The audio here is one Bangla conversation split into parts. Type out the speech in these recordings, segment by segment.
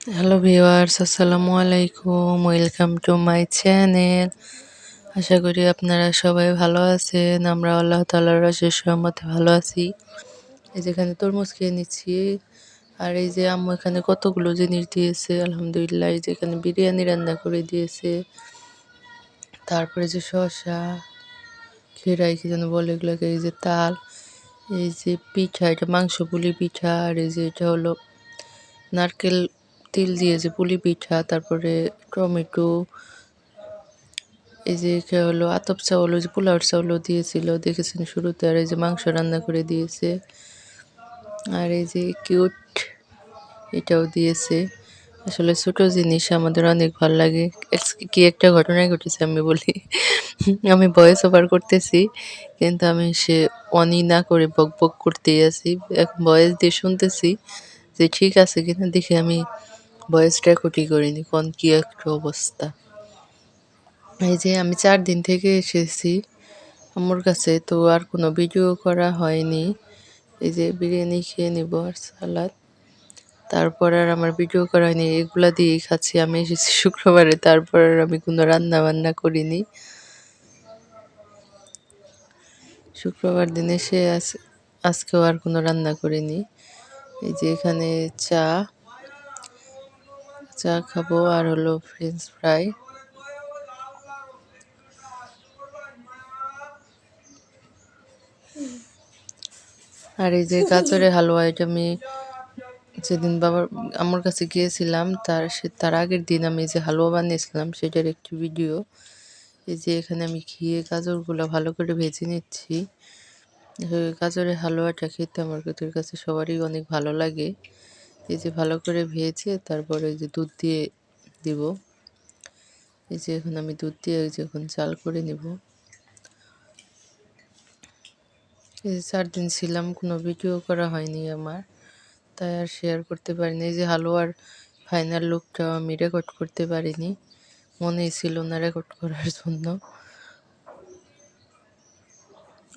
হ্যালো ভিউয়ার্স আসসালামু আলাইকুম ওয়েলকাম টু মাই চ্যানেল আশা করি আপনারা সবাই ভালো আছেন আমরা আল্লাহ তালার রসের সহমতে ভালো আছি এই যেখানে তরমুজ খেয়ে নিচ্ছি আর এই যে আম্মু এখানে কতগুলো জিনিস দিয়েছে আলহামদুলিল্লাহ এই যে এখানে বিরিয়ানি রান্না করে দিয়েছে তারপরে যে শসা খেরাই কি যেন বলে এগুলোকে এই যে তাল এই যে পিঠা এটা মাংস পুলি পিঠা আর এই যে এটা হলো নারকেল তিল দিয়ে যে পুলি পিঠা, তারপরে টমেটো, এই যে হলো আতপ চাউল যে পোলাওর চাউলও দিয়েছিল, দেখেছেন শুরুতে, আর এই যে মাংস রান্না করে দিয়েছে। আর এই যে কিউট এটাও দিয়েছে। আসলে ছোট জিনিস, আমাদের অনেক ভালো লাগে। কি একটা ঘটনাই ঘটেছে, আমি বলি। আমি ভয়েস ওভার করতেছি, কিন্তু আমি সে অনি না করে বক বক করতেই আছি। এখন ভয়েস দিয়ে শুনতেছি যে ঠিক আছে কিনা, দেখে আমি ভয়েসটা রেকর্ডই করিনি, কোন কি একটা অবস্থা। এই যে আমি চার দিন থেকে এসেছি আমার কাছে, তো আর কোনো ভিডিও করা হয়নি। এই যে বিরিয়ানি খেয়ে নিব আর সালাদ। তারপর আর আমার ভিডিও করা হয়নি, এগুলা দিয়েই খাচ্ছি। আমি এসেছি শুক্রবারে, তারপর আর আমি কোনো রান্না বান্না করিনি। শুক্রবার দিন এসে আজকেও আর কোনো রান্না করিনি। এই যে এখানে চা চা খাব আর হলো ফ্রেঞ্চ ফ্রাই আর এই যে গাজরের হালুয়া এটা আমি যেদিন বাবার আমার কাছে গিয়েছিলাম তার সে তার আগের দিন আমি যে হালুয়া বানিয়েছিলাম সেটার একটি ভিডিও। এই যে এখানে আমি ঘিয়ে গাজরগুলো ভালো করে ভেজে নিচ্ছি। গাজরের হালুয়াটা খেতে আমার কাছে সবারই অনেক ভালো লাগে। এই যে ভালো করে ভেজে তারপরে যে দুধ দিয়ে দিব। এই যে এখন আমি দুধ দিয়ে যে এখন চাল করে নেব। এই যে চার দিন ছিলাম, কোনো ভিডিও করা হয়নি আমার, তাই আর শেয়ার করতে পারিনি। এই যে হালুয়ার ফাইনাল লুকটাও আমি রেকর্ড করতে পারিনি, মনেই ছিল না রেকর্ড করার জন্য।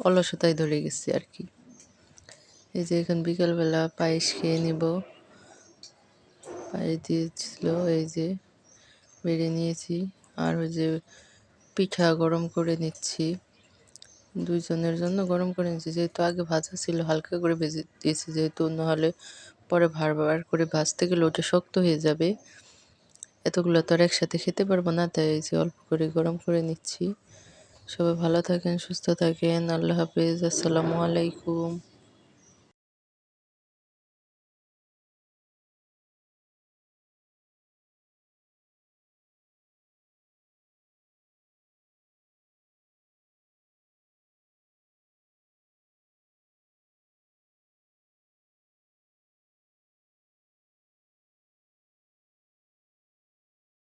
অলসতায় ধরে গেছি আর কি। এই যে এখন বিকালবেলা পায়েস খেয়ে নিব। পায়েস দিয়েছিল, এই যে বেড়ে নিয়েছি। আর ওই যে পিঠা গরম করে নিচ্ছি। দুইজনের জন্য গরম করে নিচ্ছি। যেহেতু আগে ভাজা ছিল, হালকা করে ভেজে দিয়েছি যেহেতু, নাহলে পরে ভারবার করে ভাজতে গেলে ওটা শক্ত হয়ে যাবে। এতগুলো তো আর একসাথে খেতে পারব না, তাই এই যে অল্প করে গরম করে নিচ্ছি। সবাই ভালো থাকেন, সুস্থ থাকেন। আল্লাহ হাফিজ। আসসালামু আলাইকুম।